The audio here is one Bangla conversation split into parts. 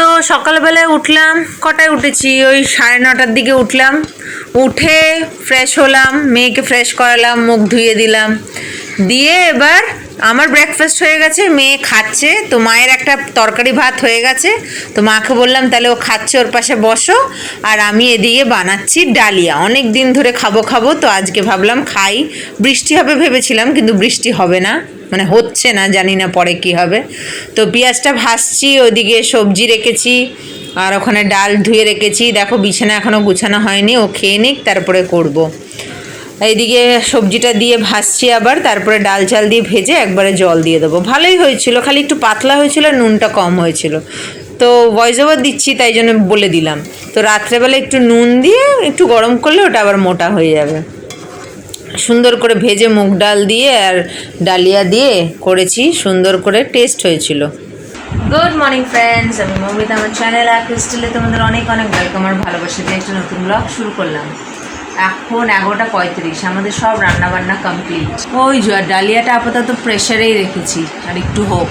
তো সকালবেলায় উঠলাম, কটায় উঠেছি? ওই সাড়ে নটার দিকে উঠলাম, উঠে ফ্রেশ হলাম, মেয়েকে ফ্রেশ করালাম, মুখ ধুয়ে দিলাম, দিয়ে এবার আমার ব্রেকফাস্ট হয়ে গেছে, মেয়ে খাচ্ছে, তো মায়ের একটা তরকারি ভাত হয়ে গেছে, তো মাকে বললাম, তাহলে ও খাচ্ছে, ওর পাশে বসো। আর আমি এদিকে বানাচ্ছি ডালিয়া। অনেক দিন ধরে খাব খাব, তো আজকে ভাবলাম খাই। বৃষ্টি হবে ভেবেছিলাম, কিন্তু বৃষ্টি হবে না। মানে হচ্ছে না, জানি না পরে কি হবে। তো পেঁয়াজটা ভাসছি ওদিকে সবজি রেখেছি, আর ওখানে ডাল ধুয়ে রেখেছি। দেখো, বিছানা এখনও গুছানো হয়নি, ও খেয়ে নিক, তারপরে করব। এইদিকে সবজিটা দিয়ে ভাজছি আবার, তারপরে ডাল চাল দিয়ে ভেজে একবারে জল দিয়ে দেবো। ভালোই হয়েছিল, খালি একটু পাতলা হয়েছিল আর নুনটা কম হয়েছিল। তো ভয়েস ওভার দিচ্ছি, তাই জন্য বলে দিলাম। তো রাত্রেবেলা একটু নুন দিয়ে, একটু গরম করলে ওটা আবার মোটা হয়ে যাবে। সুন্দর করে ভেজে মুগ ডাল দিয়ে আর ডালিয়া দিয়ে করেছি, সুন্দর করে টেস্ট হয়েছিল। গুড মর্নিং ফ্রেন্ডস আমি মৌমিতা, আমার চ্যানেল আর ক্রিস্টালে তোমাদের অনেক অনেক ওয়েলকাম আর ভালোবাসা দিয়ে একটা নতুন ব্লগ শুরু করলাম। এখন এগারোটা পঁয়ত্রিশ, আমাদের সব রান্না বান্না কমপ্লিট ওই যে, আর ডালিয়াটা আপাতত প্রেশারেই রেখেছি, আর একটু হোক।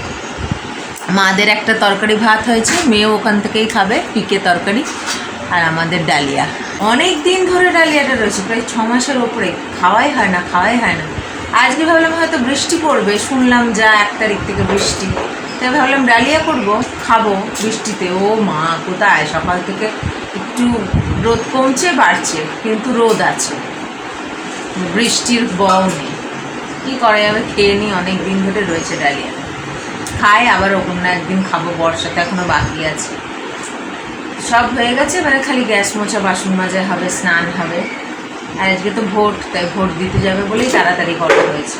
মাদের একটা তরকারি ভাত হয়েছে, মেয়েও ওখান থেকেই খাবে, পিকে তরকারি, আর আমাদের ডালিয়া। অনেক দিন ধরে ডালিয়াটা রয়েছে, প্রায় ছ মাসের ওপরে। খাওয়াই হয় না, খাওয়াই হয় না। আজকে ভাবলাম হয়তো বৃষ্টি পড়বে, শুনলাম যা এক তারিখ থেকে বৃষ্টি। তাই ভাবলাম ডালিয়া করব, খাব বৃষ্টিতে। ও মা, কোথায়? সকাল থেকে একটু রোদ কমছে, বাড়ছে, কিন্তু রোদ আছে। বৃষ্টির বও নেই। কী করে যাবে? খেয়ে নিই অনেক দিন ধরে রয়েছে ডালিয়া। খাই, আবার অন্য একদিন খাব, বর্ষাতে এখনও বাকি আছে। সব হয়ে গেছে এবারে খালি গ্যাস মোছা, বাসন মাজা হবে, স্নান হবে। আর আজকে তো ভোট, তাই ভোট দিতে যাবে বলেই তাড়াতাড়ি করা হয়েছে।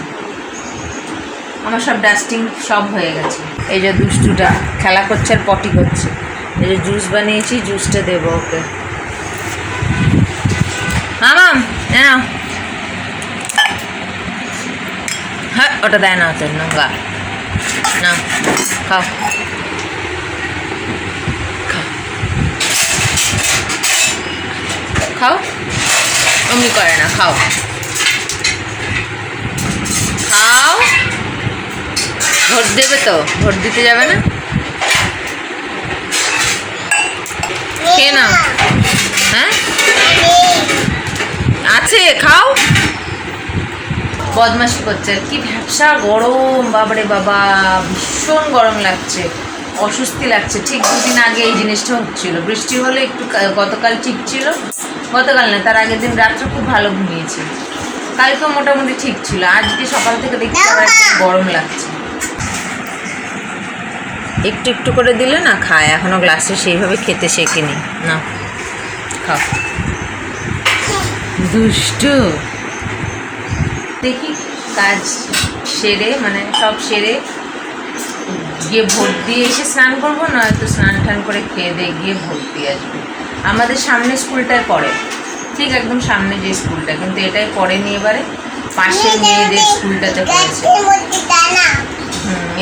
আমার সব ডাস্টিং সব হয়ে গেছে। এই যে দুষ্টুটা, খেলা করছে আর পটি করছে। এই যে জুস বানিয়েছি, জুসটা দেবো ওকে। মামাম না হ্যাঁ ওটা দেয় না তোর নোংরা। না খাও। খাও? অমনি করে না, খাও। খাও? ভোট দেবে তো, ভোট দিতে যাবে না? কে না হ্যাঁ? আছে, খাও। বদমাশি করছে, কি ভ্যাবসা গরম বাবারে বাবা, ভীষণ গরম লাগছে, অস্বস্তি লাগছে। ঠিক দুদিন আগে এই জিনিসটা হচ্ছিল। বৃষ্টি হলে একটু গতকাল ঠিক ছিল, গতকাল না, তার আগের দিন রাত্রে খুব ভালো ঘুমিয়েছি। কালকে মোটামুটি ঠিক ছিল, আজকে সকাল থেকে দেখতে গরম লাগছে। একটু একটু করে দিলে না খায়। এখনও গ্লাসে সেইভাবে খেতে শেখেনি। না, খাও। দুষ্টু। দেখি কাজ সেরে মানে সব সেরে গিয়ে ভোট দিয়ে এসে স্নান করব না নয়তো স্নান টান করে খেয়ে দিয়ে গিয়ে ভোট দিয়ে আসব। আমাদের সামনে স্কুলটায় পড়ে। ঠিক একদম সামনে যে স্কুলটা, কিন্তু এটাই পড়েনি এবারে। পাশের মেয়েদের স্কুলটাতে পড়েছে।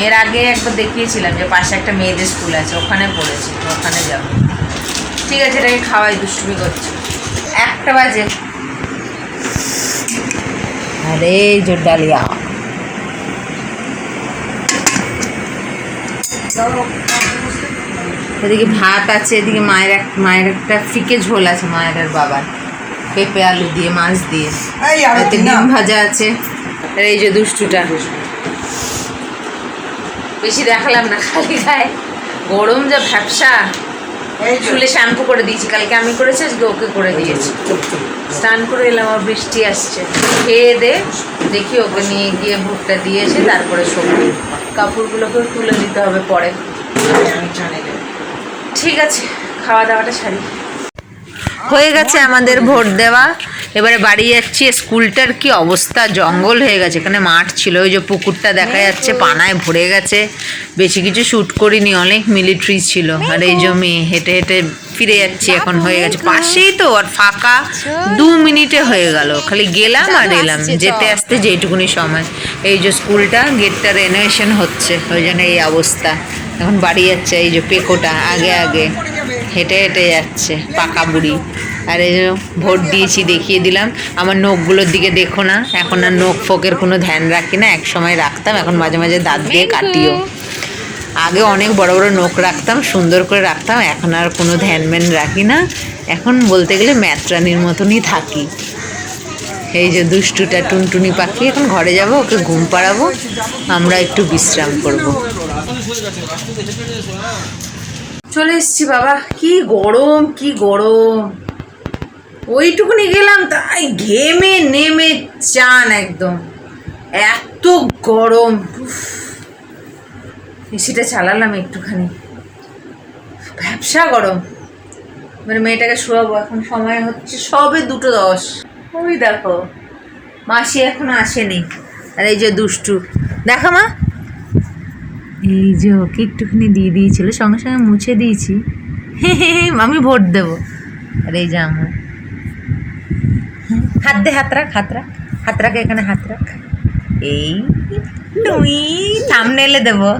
এর আগে একবার দেখিয়েছিলাম যে পাশে একটা মেয়েদের স্কুল আছে ওখানে পড়েছে তো ওখানে যাব। ঠিক আছে এটাকে খাওয়াই দুষ্টুমি করছে। একটা বাজে। আরে জোর ডালিয়া। এদিকে ভাত আছে এদিকে মায়ের এক মায়ের একটা ফিকে ঝোল আছে মায়ের আর বাবার। পেঁপে আলু দিয়ে মাছ দিয়ে। ডিম ভাজা আছে। আর এই যে দুষ্টুটা। বেশি দেখালাম না খালি গায়ে। গরম যা ভ্যাবসা। চুলে শ্যাম্পু করে দিয়েছি কালকে আমি করেছি আজকে ওকে করে দিয়েছি। স্নান করে এলাম আর বৃষ্টি আসছে। খেয়ে দে দেখি ওকে নিয়ে গিয়ে ভুট্টা দিয়ে এসে তারপরে শোবো। কাপড়গুলোকেও তুলে দিতে হবে পরে। ঠিক আছে খাওয়া দাওয়াটা সারি। হয়ে গেছে আমাদের ভোট দেওয়া। এবারে বাড়ি যাচ্ছি, স্কুলটার কি অবস্থা? জঙ্গল হয়ে গেছে, এখানে মাঠ ছিল, ওই যে পুকুরটা দেখা যাচ্ছে, পানায় ভরে গেছে। বেশি কিছু শ্যুট করিনি, অনেক মিলিটারি ছিল। আর এই জমি হেঁটে হেঁটে ফিরে যাচ্ছি, এখন হয়ে গেছে। পাশেই তো, আর ফাঁকা। দু মিনিটে হয়ে গেল, খালি গেলাম আর এলাম। যেতে আসতে যেইটুকুনি সময়। এই যে স্কুলটা, গেটটা রেনোভেশন হচ্ছে, ওই জন্য এই অবস্থা। এখন বাড়ি যাচ্ছে, এই যে পেকোটা, আগে আগে। হেঁটে হেঁটে যাচ্ছে, পাকা বুড়ি। আর এই ভোট দিয়েছি দেখিয়ে দিলাম। আমার নখগুলোর দিকে দেখো না। এখন আর নখ ফোকের কোনো ধ্যান রাখি না। এক সময় রাখতাম এখন মাঝে মাঝে দাঁত দিয়ে কাটিও। আগে অনেক বড় বড় নখ রাখতাম সুন্দর করে রাখতাম এখন আর কোনো ধ্যান ম্যান রাখি না। এখন বলতে গেলে ম্যাত্রানির মতনই থাকি। এই যে দুষ্টুটা টুনটুনি পাখি এখন ঘরে যাব ওকে ঘুম পাড়াবো আমরা একটু বিশ্রাম করব। চলে এসছি বাবা কি গরম কি গরম। ওইটুকুনি গেলাম, তাই ঘেমে নেমে চান একদম। এত গরম। এসিটা চালালাম একটুখানি। ব্যবসা গরম। মানে মেয়েটাকে শোয়াবো, এখন সময় হচ্ছে সবে দুটো দশ। ওই দেখো, মাসি এখনও আসেনি। আর এই যে দুষ্টু। দেখো মা। এই যে ওকে একটুখানি দিয়ে দিয়েছিল, সঙ্গে সঙ্গে মুছে দিয়েছি। আমি ভোট দেবো। আর এই যে আমার হাত দে, হাত রাখ হাত রাখ। হাত রাখ, এখানে হাত রাখ। এই তুই থামনেলে দেবো।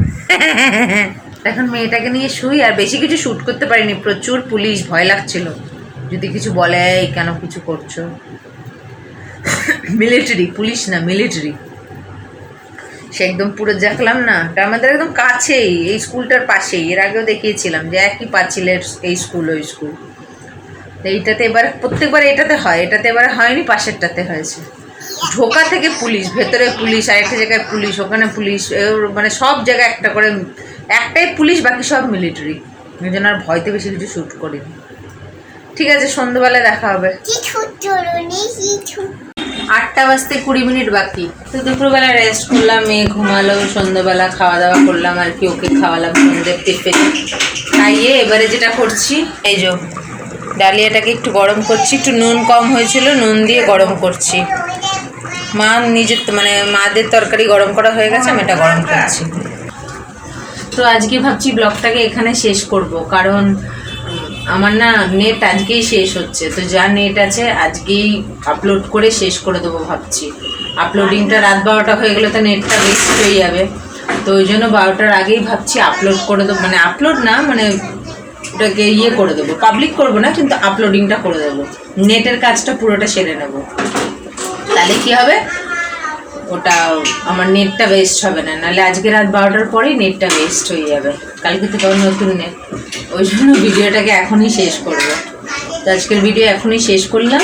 এখন মেয়েটাকে নিয়ে শুই, আর বেশি কিছু শ্যুট করতে পারিনি। প্রচুর পুলিশ, ভয় লাগছিল। যদি কিছু বলে, "এই কেন কিছু করছ? মিলিটারি পুলিশ না মিলিটারি সে একদম পুরো দেখলাম না। আমাদের একদম কাছেই, এই স্কুলটার পাশেই। এর আগেও দেখিয়েছিলাম যে একই পাঁচিলের এই স্কুল, ওই স্কুল। এইটাতে এবার প্রত্যেকবার এটাতে হয় এটাতে এবারে হয়নি পাশেরটাতে হয়েছে। ঢোকা থেকে পুলিশ ভেতরে পুলিশ আরেকটা জায়গায় পুলিশ ওখানে পুলিশ মানে সব জায়গায় একটা করে একটাই পুলিশ বাকি সব মিলিটারি। এই জন্য আর ভয়তে বেশি কিছু শ্যুট করিনি। ঠিক আছে সন্ধ্যেবেলা দেখা হবে। আটটা বাজতে কুড়ি মিনিট বাকি। তো দুপুরবেলা রেস্ট করলাম মেয়ে ঘুমালো সন্ধ্যেবেলা খাওয়া দাওয়া করলাম আর কি ওকে খাওয়ালাম সন্ধ্যের টিফিন খাইয়ে এবারে যেটা করছি এই যে ডালিয়াটাকে একটু গরম করছি, একটু নুন কম হয়েছিল, নুন দিয়ে গরম করছি। মা নিজের মানে মাদের তরকারি গরম করা হয়ে গেছে, আমি এটা গরম করছি। তো আজকে ভাবছি ব্লগটাকে এখানে শেষ করব, কারণ আমার না নেট আজকেই শেষ হচ্ছে, তো যা নেট আছে আজকেই আপলোড করে শেষ করে দেবো ভাবছি। আপলোডিংটা রাত বারোটা হয়ে গেলে তো নেটটা ওয়েস্ট হয়ে যাবে, তো ওই জন্য বারোটার আগেই ভাবছি আপলোড করে দেবো মানে আপলোড না মানে ওটাকে ইয়ে করে দেবো পাবলিক করব না, কিন্তু আপলোডিংটা করে দেবো। নেটের কাজটা পুরোটা সেরে নেব। তাহলে কি হবে? ওটা, আমার নেটটা ওয়েস্ট হবে না, নাহলে আজকে রাত বারোটার পরেই নেটটা ওয়েস্ট হয়ে যাবে। কালকে তো তখন নতুন নেট ওই জন্য ভিডিওটাকে এখনই শেষ করব। তো আজকের ভিডিও এখনই শেষ করলাম।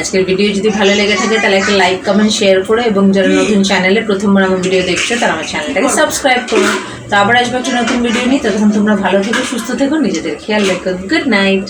আজকের ভিডিও যদি ভালো লেগে থাকে তাহলে একটা লাইক কমেন্ট শেয়ার করো এবং যারা নতুন চ্যানেলে প্রথমবার আমার ভিডিও দেখছ তারা আমার চ্যানেলটাকে সাবস্ক্রাইব করো। তো আবার আসব একটা নতুন ভিডিও নিই ততক্ষণ তোমরা ভালো থেকো সুস্থ থেকো নিজেদের খেয়াল রেখো। Good night